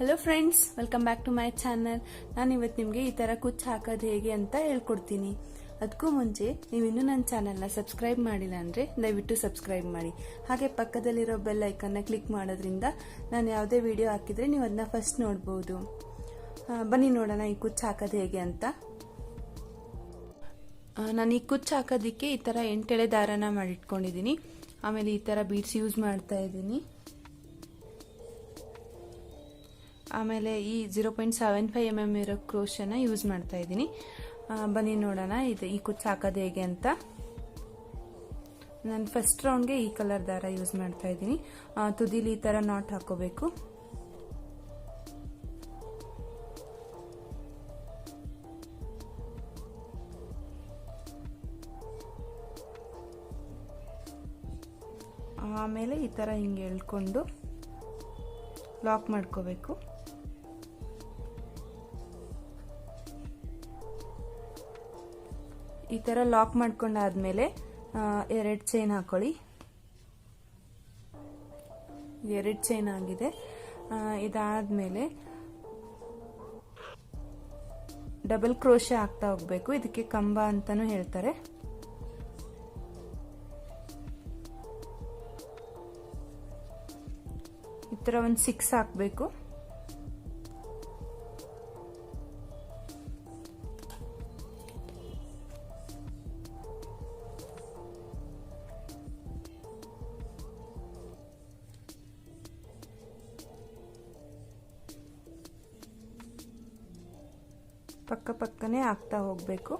Hello friends welcome back to my channel ನಾನು ಇವತ್ತು ನಿಮಗೆ ಈ ಥರ ಕುಚ್ಚು ಹಾಕೋದು ಹೇಗೆ ಅಂತ ಹೇಳ್ಕೊಡ್ತೀನಿ. ಅದಕ್ಕೂ ಮುಂಚೆ ನೀವು ಇನ್ನೂ ನನ್ನ ಚಾನಲ್ನ ಸಬ್ಸ್ಕ್ರೈಬ್ ಮಾಡಿಲ್ಲ ಅಂದರೆ ದಯವಿಟ್ಟು ಸಬ್ಸ್ಕ್ರೈಬ್ ಮಾಡಿ. ಹಾಗೆ ಪಕ್ಕದಲ್ಲಿರೋ ಬೆಲ್ ಐಕನ್ನ ಕ್ಲಿಕ್ ಮಾಡೋದ್ರಿಂದ ನಾನು ಯಾವುದೇ ವಿಡಿಯೋ ಹಾಕಿದರೆ ನೀವು ಅದನ್ನ ಫಸ್ಟ್ ನೋಡ್ಬೋದು. ಬನ್ನಿ ನೋಡೋಣ ಈ ಕುಚ್ಚು ಹಾಕೋದು ಹೇಗೆ ಅಂತ. ನಾನು ಈ ಕುಚ್ಚು ಹಾಕೋದಕ್ಕೆ ಈ ಥರ ಎಂಟೆಳೆ ದಾರನ ಮಾಡಿಟ್ಕೊಂಡಿದ್ದೀನಿ ಆಮೇಲೆ ಈ ಥರ ಬೀಡ್ಸ್ ಯೂಸ್ ಮಾಡ್ತಾ ಇದ್ದೀನಿ ಆಮೇಲೆ ಈ zero point seven five M M ಇರೋ ಕ್ರೋಶನ ಯೂಸ್ ಮಾಡ್ತಾ ಇದ್ದೀನಿ. ಬನ್ನಿ ನೋಡೋಣ, ಇದು ಈ ಕುಚ್ಚು ಹಾಕೋದು ಹೇಗೆ ಅಂತ. ನಾನು ಫಸ್ಟ್ ರೌಂಡ್ಗೆ ಈ ಕಲರ್ ದಾರ ಯೂಸ್ ಮಾಡ್ತಾ ಇದ್ದೀನಿ. ತುದಿಲಿ ಈ ಥರ ನಾಟ್ ಹಾಕೋಬೇಕು. ಆಮೇಲೆ ಈ ಥರ ಹಿಂಗೆ ಎಳ್ಕೊಂಡು ಲಾಕ್ ಮಾಡ್ಕೋಬೇಕು. ಈ ಥರ ಲಾಕ್ ಮಾಡ್ಕೊಂಡಾದ್ಮೇಲೆ ಎರಡು ಚೈನ್ ಹಾಕೊಳ್ಳಿ. ಎರಡು ಚೈನ್ ಆಗಿದೆ. ಇದಾದಮೇಲೆ ಡಬಲ್ ಕ್ರೋಶೆ ಆಗ್ತಾ ಹೋಗ್ಬೇಕು. ಇದಕ್ಕೆ ಕಂಬ ಅಂತಲೂ ಹೇಳ್ತಾರೆ. ಈ ಥರ ಒಂದು ಸಿಕ್ಸ್ ಹಾಕಬೇಕು. ಪಕ್ಕ ಪಕ್ಕನೇ ಹಾಕ್ತಾ ಹೋಗಬೇಕು.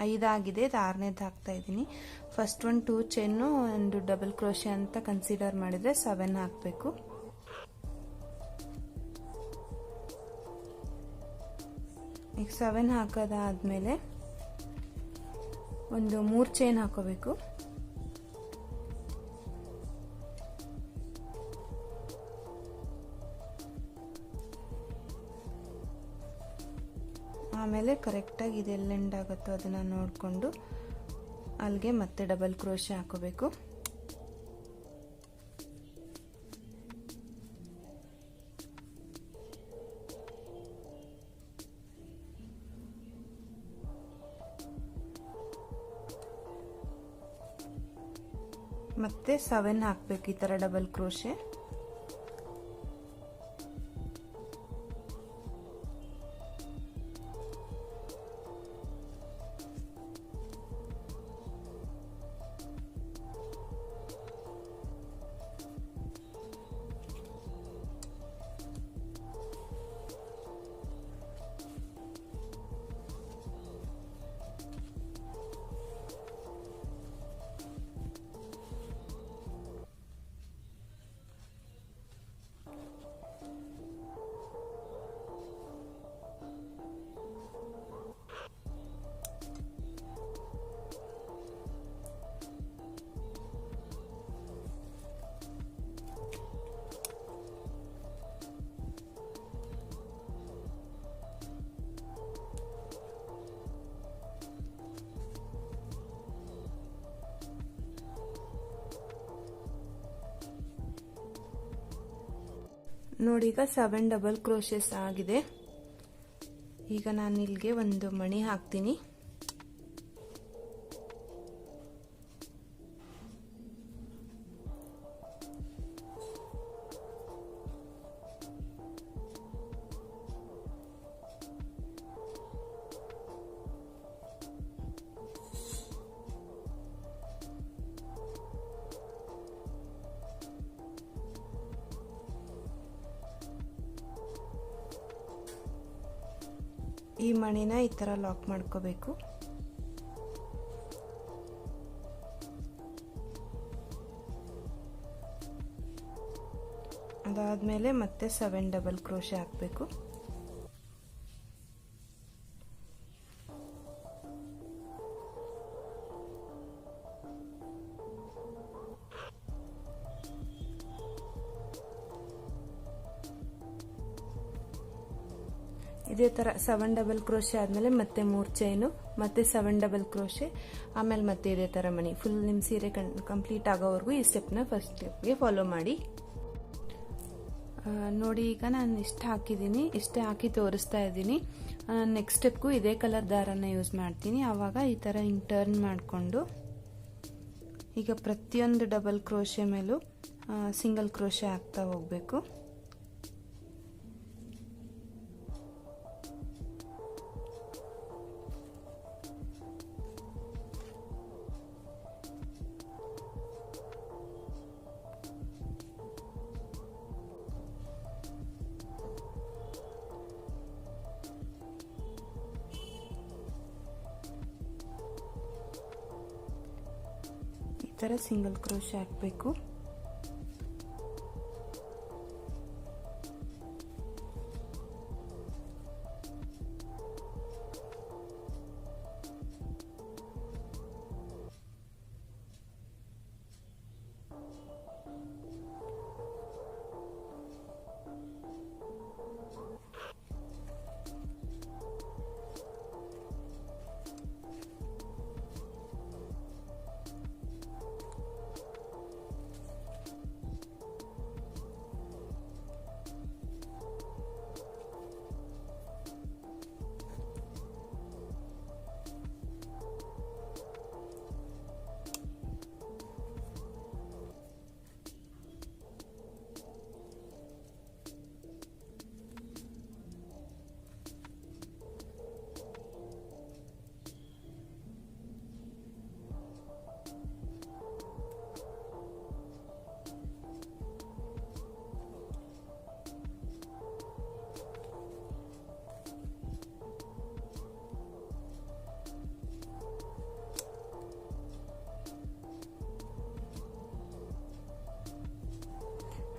ಐದಾಗಿದೆ ಇದು ಆರನೇದು ಹಾಕ್ತಾ ಇದ್ದೀನಿ. ಫಸ್ಟ್ ಒಂದು ಟೂ ಚೈನು ಒಂದು ಡಬಲ್ ಕ್ರೋಶೆ ಅಂತ ಕನ್ಸಿಡರ್ ಮಾಡಿದರೆ ಸೆವೆನ್ ಹಾಕಬೇಕು. ಈಗ ಸೆವೆನ್ ಹಾಕೋದಾದಮೇಲೆ ಒಂದು ಮೂರು ಚೈನ್ ಹಾಕೋಬೇಕು. ಆಮೇಲೆ ಕರೆಕ್ಟಾಗಿ ಇದೆಲ್ಲ ಎಂಡ್ ಆಗುತ್ತೋ ಅದನ್ನು ನೋಡಿಕೊಂಡು ಅಲ್ಲಿಗೆ ಮತ್ತೆ ಡಬಲ್ ಕ್ರೋಶೆ ಹಾಕೋಬೇಕು. ಮತ್ತೆ ಸೆವೆನ್ ಹಾಕಬೇಕು ಈ ಥರ ಡಬಲ್ ಕ್ರೋಶೆ. ನೋಡಿ ಈಗ ಸೆವೆನ್ ಡಬಲ್ ಕ್ರೋಶಸ್ ಆಗಿದೆ. ಈಗ ನಾನು ಇಲ್ಲಿಗೆ ಒಂದು ಮಣಿ ಹಾಕ್ತೀನಿ. ಈ ಮಣಿನ ಈ ಥರ ಲಾಕ್ ಮಾಡ್ಕೋಬೇಕು. ಅದಾದಮೇಲೆ ಮತ್ತೆ ಸೆವೆನ್ ಡಬಲ್ ಕ್ರೋಶೆ ಹಾಕಬೇಕು. ಇದೇ ಥರ ಸೆವೆನ್ ಡಬಲ್ ಕ್ರೋಶೆ ಆದಮೇಲೆ ಮತ್ತೆ ಮೂರು ಚೈನು ಮತ್ತೆ ಸೆವೆನ್ ಡಬಲ್ ಕ್ರೋಶೆ ಆಮೇಲೆ ಮತ್ತೆ ಇದೇ ಥರ ಮಣಿ. ಫುಲ್ ನಿಮ್ಮ ಸೀರೆ ಕಂಪ್ಲೀಟ್ ಆಗೋವರೆಗೂ ಈ ಸ್ಟೆಪ್ನ ಫಸ್ಟ್ ಸ್ಟೆಪ್ಗೆ ಫಾಲೋ ಮಾಡಿ. ನೋಡಿ, ಈಗ ನಾನು ಇಷ್ಟು ಹಾಕಿದ್ದೀನಿ ಇಷ್ಟೇ ಹಾಕಿ ತೋರಿಸ್ತಾ ಇದ್ದೀನಿ ನೆಕ್ಸ್ಟ್ ಸ್ಟೆಪ್ಗೂ ಇದೇ ಕಲರ್ ದಾರನ ಯೂಸ್ ಮಾಡ್ತೀನಿ. ಆವಾಗ ಈ ಥರ ಹಿಂಗೆ ಟರ್ನ್ ಮಾಡಿಕೊಂಡು, ಈಗ ಪ್ರತಿಯೊಂದು ಡಬಲ್ ಕ್ರೋಶೆ ಮೇಲೂ ಸಿಂಗಲ್ ಕ್ರೋಶೆ ಹಾಕ್ತಾ ಹೋಗಬೇಕು. ಥರ ಸಿಂಗಲ್ ಕ್ರೋಶೆ ಹಾಕಬೇಕು.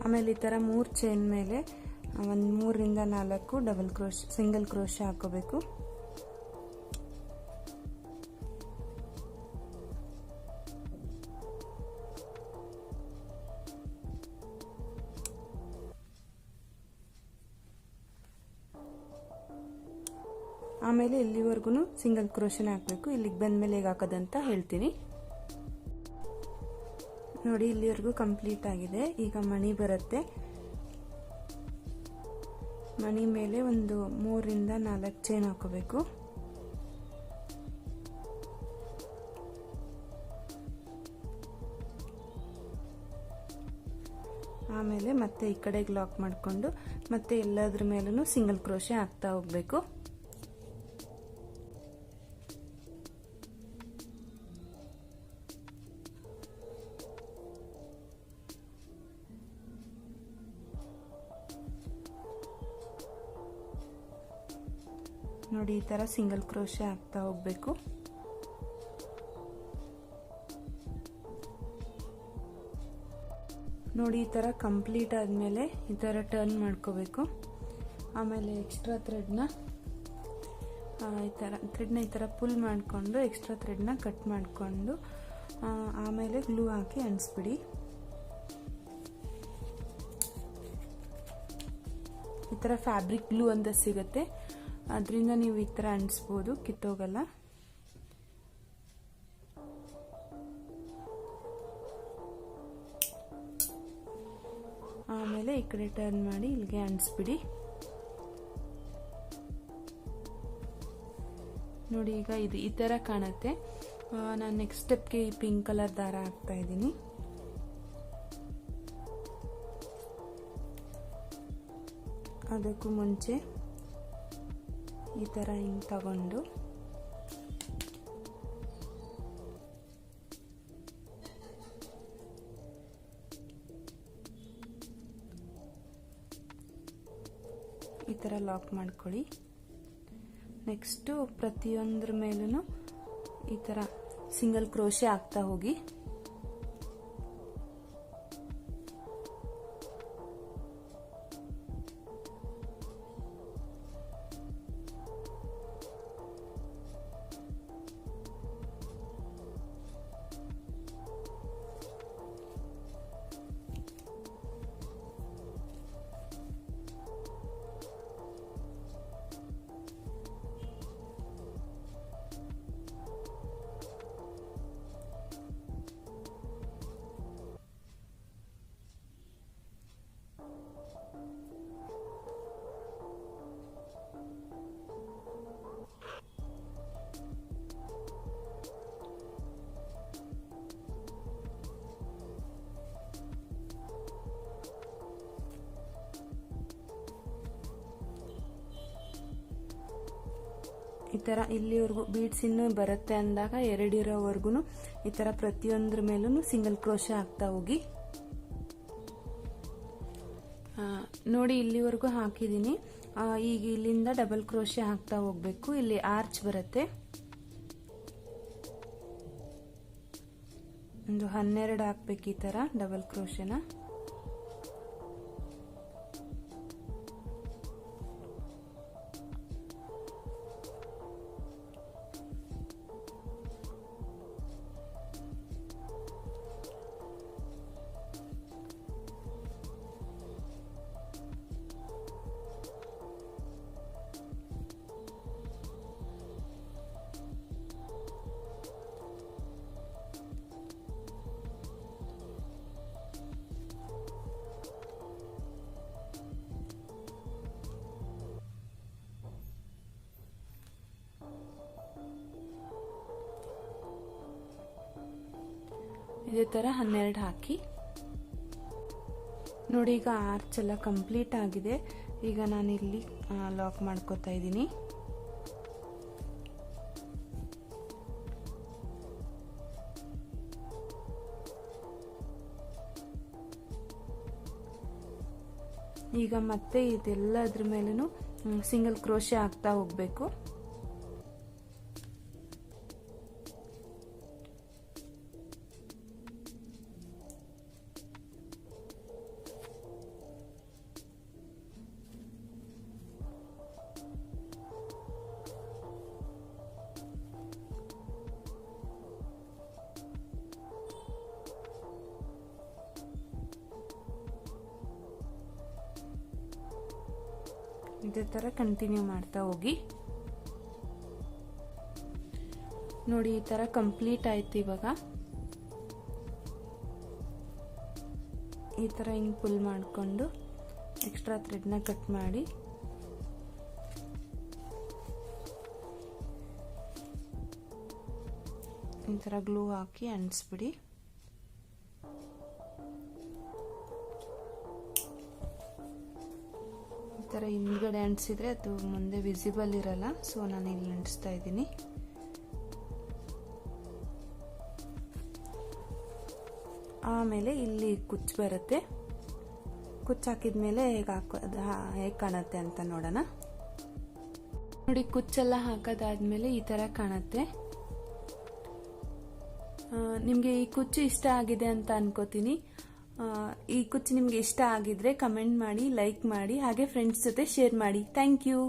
ಆಮೇಲೆ ಈ ಥರ ಮೂರು ಚೈನ್ ಮೇಲೆ ಒಂದು ಮೂರಿಂದ ನಾಲ್ಕು ಡಬಲ್ ಕ್ರೋಶ್ ಸಿಂಗಲ್ ಕ್ರೋಶ್ ಹಾಕೋಬೇಕು. ಆಮೇಲೆ ಇಲ್ಲಿವರೆಗೂ ಸಿಂಗಲ್ ಕ್ರೋಶನ್ ಹಾಕಬೇಕು. ಇಲ್ಲಿಗೆ ಬಂದಮೇಲೆ ಹೇಗೆ ಹಾಕೋದಂತ ಹೇಳ್ತೀನಿ. ನೋಡಿ, ಇಲ್ಲಿವರೆಗೂ ಕಂಪ್ಲೀಟ್ ಆಗಿದೆ. ಈಗ ಮಣಿ ಬರುತ್ತೆ. ಮಣಿ ಮೇಲೆ ಒಂದು ಮೂರಿಂದ ನಾಲ್ಕು ಚೈನ್ ಹಾಕೋಬೇಕು. ಆಮೇಲೆ ಮತ್ತೆ ಈ ಕಡೆಗೆ ಲಾಕ್ ಮಾಡಿಕೊಂಡು ಮತ್ತೆ ಎಲ್ಲದ್ರ ಮೇಲೂ ಸಿಂಗಲ್ ಕ್ರೋಶೆ ಹಾಕ್ತಾ ಹೋಗ್ಬೇಕು. ಈ ಥರ ಸಿಂಗಲ್ ಕ್ರೋಶೆ ಹಾಕ್ತಾ ಹೋಗಬೇಕು. ನೋಡಿ, ಈ ಥರ ಕಂಪ್ಲೀಟ್ ಆದಮೇಲೆ ಈ ಥರ ಟರ್ನ್ ಮಾಡ್ಕೋಬೇಕು. ಆಮೇಲೆ ಎಕ್ಸ್ಟ್ರಾ ಥ್ರೆಡ್ನ ಈ ಥರ, ಥ್ರೆಡ್ನ ಈ ಥರ ಪುಲ್ ಮಾಡಿಕೊಂಡು, ಎಕ್ಸ್ಟ್ರಾ ಥ್ರೆಡ್ನ ಕಟ್ ಮಾಡಿಕೊಂಡು ಆಮೇಲೆ ಗ್ಲೂ ಹಾಕಿ ಅಂಟಿಸ್ಬಿಡಿ. ಈ ಥರ ಫ್ಯಾಬ್ರಿಕ್ ಗ್ಲೂ ಅಂತ ಸಿಗುತ್ತೆ. ಅದರಿಂದ ನೀವು ಈ ಥರ ಅಂಟಿಸ್ಬೋದು ಕಿತ್ತೋಗಲ್ಲ. ಆಮೇಲೆ ಈ ಕಡೆ ಟರ್ನ್ ಮಾಡಿ ಇಲ್ಲಿಗೆ ಅಂಟಿಸ್ಬಿಡಿ ನೋಡಿ, ಈಗ ಇದು ಈ ಥರ ಕಾಣುತ್ತೆ. ನಾನು ನೆಕ್ಸ್ಟ್ ಸ್ಟೆಪ್ಗೆ ಈ ಪಿಂಕ್ ಕಲರ್ ದಾರ ಹಾಕ್ತಾ ಇದ್ದೀನಿ. ಅದಕ್ಕೂ ಮುಂಚೆ ಈ ಥರ ಹಿಂಗೆ ತಗೊಂಡು ಈ ಥರ ಲಾಕ್ ಮಾಡ್ಕೊಳ್ಳಿ. ನೆಕ್ಸ್ಟು ಪ್ರತಿಯೊಂದ್ರ ಮೇಲೂ ಈ ಥರ ಸಿಂಗಲ್ ಕ್ರೋಶೆ ಆಗ್ತಾ ಹೋಗಿ. ಈ ಥರ ಇಲ್ಲಿವರೆಗೂ ಬೀಡ್ಸ್ ಇನ್ನೂ ಬರುತ್ತೆ ಅಂದಾಗ ಎರಡಿರೋವರೆಗೂ ಈ ಥರ ಪ್ರತಿಯೊಂದ್ರ ಮೇಲೂ ಸಿಂಗಲ್ ಕ್ರೋಶ ಹಾಕ್ತಾ ಹೋಗಿ. ನೋಡಿ ಇಲ್ಲಿವರೆಗೂ ಹಾಕಿದ್ದೀನಿ ಈಗ ಇಲ್ಲಿಂದ ಡಬಲ್ ಕ್ರೋಶೆ ಹಾಕ್ತಾ ಹೋಗಬೇಕು. ಇಲ್ಲಿ ಆರ್ಚ್ ಬರುತ್ತೆ. ಒಂದು ಹನ್ನೆರಡು ಹಾಕ್ಬೇಕು ಈ ಥರ ಡಬಲ್ ಕ್ರೋಶೆನ ಇದೇ ಥರ ಹನ್ನೆರಡು ಹಾಕಿ. ನೋಡಿ, ಈಗ ಆರ್ಚ್ ಎಲ್ಲ ಕಂಪ್ಲೀಟ್ ಆಗಿದೆ. ಈಗ ನಾನು ಇಲ್ಲಿ ಲಾಕ್ ಮಾಡ್ಕೋತಾ ಇದ್ದೀನಿ. ಈಗ ಮತ್ತೆ ಇದೆಲ್ಲದ್ರ ಮೇಲೂ ಸಿಂಗಲ್ ಕ್ರೋಶೆ ಹಾಕ್ತಾ ಹೋಗ್ಬೇಕು. ಇದೇ ಥರ ಕಂಟಿನ್ಯೂ ಮಾಡ್ತಾ ಹೋಗಿ. ನೋಡಿ, ಈ ಥರ ಕಂಪ್ಲೀಟ್ ಆಯ್ತು ಇವಾಗ. ಈ ಥರ ಹಿಂಗೆ ಪುಲ್ ಮಾಡಿಕೊಂಡು ಎಕ್ಸ್ಟ್ರಾ ಥ್ರೆಡ್ನ ಕಟ್ ಮಾಡಿ. ಈ ಥರ ಗ್ಲೂ ಹಾಕಿ ಅಂಟಿಸ್ಬಿಡಿ. ಥರ ಹಿಂದ್ಗಡೆ ಅಂಟಿಸಿದ್ರೆ ಅದು ಮುಂದೆ ವಿಸಿಬಲ್ ಇರಲ್ಲ. ಸೊ ನಾನು ಇಲ್ಲಿ ಅಂಟಿಸ್ತಾ ಇದ್ದೀನಿ. ಆಮೇಲೆ ಇಲ್ಲಿ ಕುಚ್ಚು ಬರುತ್ತೆ. ಕುಚ್ಚು ಹಾಕಿದ್ಮೇಲೆ ಹೇಗೆ ಹಾಕೋದು ಹೇಗೆ ಕಾಣುತ್ತೆ ಅಂತ ನೋಡೋಣ. ನೋಡಿ, ಕುಚ್ಚೆಲ್ಲ ಹಾಕೋದಾದ್ಮೇಲೆ ಈ ಥರ ಕಾಣುತ್ತೆ. ನಿಮಗೆ ಈ ಕುಚ್ಚು ಇಷ್ಟ ಆಗಿದೆ ಅಂತ ಅನ್ಕೋತೀನಿ. ಈ ಕುಚ್ಚು ನಿಮಗೆ ಇಷ್ಟ ಆಗಿದ್ರೆ ಕಮೆಂಟ್ ಮಾಡಿ ಲೈಕ್ ಮಾಡಿ, ಹಾಗೆ ಫ್ರೆಂಡ್ಸ್ ಜೊತೆ ಶೇರ್ ಮಾಡಿ. Thank you